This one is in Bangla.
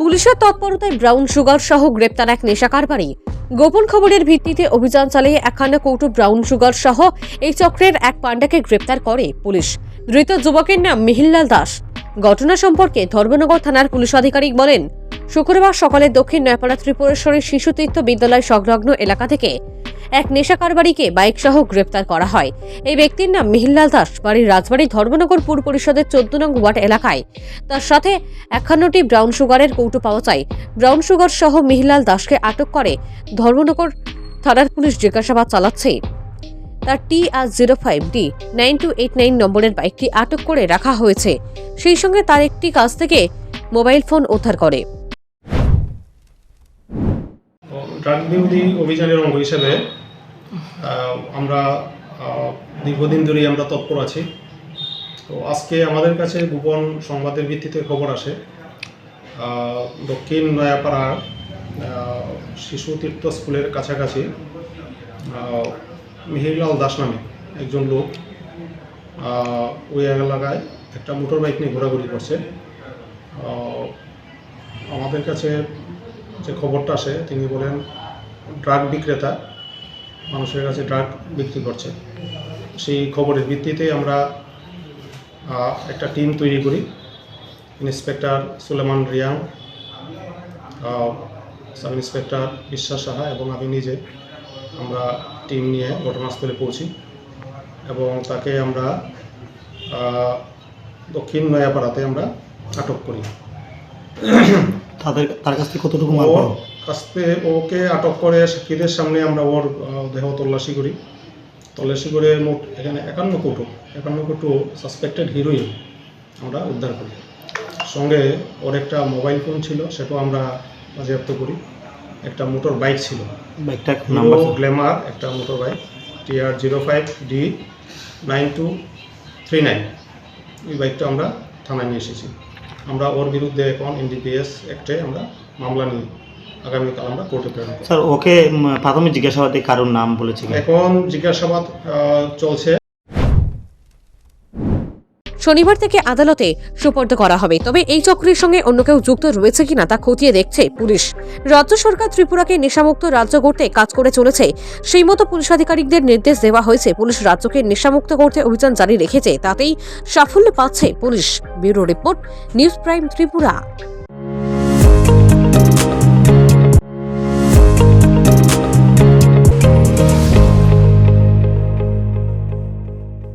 পুলিশের তৎপরতায় ব্রাউন সুগার সহ গ্রেপ্তার এক নেশা কারবারি। গোপন খবরের ভিত্তিতে অভিযান চালিয়ে একখানা কৌটো ব্রাউন সুগার সহ এই চক্রের এক পাণ্ডাকে গ্রেপ্তার করে পুলিশ। ধৃত যুবকের নাম মিহিল্লাল দাস। ঘটনা সম্পর্কে ধর্মনগর থানার পুলিশ আধিকারিক বলেন, শুক্রবার সকালে দক্ষিণ নয়পাড়া ত্রিপুরেশ্বরের শিশুতীর্থ বিদ্যালয় সংলগ্ন এলাকা থেকে এক নেশা কারবারিকে বাইক সহ গ্রেপ্তার করা হয়। এই ব্যক্তির নাম মিহিল্লাল দাস। বাড়ির রাজবাড়ী ধর্মনগর পুর পরিষদের চোদ্দ নং ওয়ার্ড এলাকায়। তার সাথে একান্নটি ব্রাউন সুগারের কৌটো পাওয়া যায়। ব্রাউন সুগার সহ মিহিলাল দাসকে আটক করে ধর্মনগর থানার পুলিশ জিজ্ঞাসাবাদ চালাচ্ছে। তার T R zero five D nine two eight nine নম্বরের বাইকটি আটক করে রাখা হয়েছে। সেই সঙ্গে তার একটি কাছ থেকে মোবাইল ফোন উদ্ধার করে। ড্রাগ বিরোধী অভিযানের অঙ্গ হিসেবে আমরা দীর্ঘদিন ধরেই আমরা তৎপর আছি। তো আজকে আমাদের কাছে গোপন সংবাদের ভিত্তিতে খবর আসে। দক্ষিণ নয়াপাড়ার শিশু তীর্থ স্কুলের কাছাকাছি মিহিরলাল দাস নামে একজন লোক ওই এলাকায় একটা মোটর বাইক নিয়ে ঘোরাঘুরি করছে। আমাদের কাছে যে খবরটা আসে, তিনি বলেন, ড্রাগ বিক্রেতা মানুষের কাছে ড্রাগ বিক্রি করছে। সেই খবরের ভিত্তিতে আমরা একটা টিম তৈরি করি। Inspector Suleman Riang sub inspector Biswas Saha এবং আমি নিজে আমরা টিম নিয়ে ঘটনাস্থলে পৌঁছি এবং তাকে আমরা দক্ষিণ নয়াপাড়াতে আমরা আটক করি। তাদের তার কাছ থেকে কতটুকু মাল থেকে ওকে আটক করে সাক্ষীদের সামনে আমরা ওর দেহ তল্লাশি করি। তল্লাশি করে মোট এখানে একান্ন কোটো একান্ন কোটো সাসপেক্টেড হিরোইন আমরা উদ্ধার করি। সঙ্গে ওর একটা মোবাইল ফোন ছিল সেটাও আমরা বাজেয়াপ্ত করি। একটা মোটর বাইক ছিল। বাইকটা নাম্বার গ্ল্যামার একটা motor bike TR zero five D nine two three nine এই বাইকটা আমরা থানায় নিয়ে এসেছি। আমরা ওর বিরুদ্ধে এখন এনডিপিএস অ্যাক্টে আমরা মামলা নিই আগামীকাল আমরা কোর্টে প্রেরণ করব। স্যার ওকে প্রাথমিক জিজ্ঞাসাবাদে কারোর নাম বলেছে এখন জিজ্ঞাসাবাদ চলছে। শনিবার থেকে আদালতে সুপর্দ করা হবে তবে এই চক্রের সঙ্গে অন্য কেউ যুক্ত রয়েছে কিনা তা খতিয়ে দেখছে পুলিশ। রাজ্য সরকার ত্রিপুরাকে নেশামুক্ত রাজ্য করতে কাজ করে চলেছে সেই মতো পুলিশ আধিকারিকদের নির্দেশ দেওয়া হয়েছে। পুলিশ রাজ্যকে নেশামুক্ত করতে অভিযান জারি রেখেছে তাতেই সাফল্য পাচ্ছে police. Bureau report News Prime Tripura.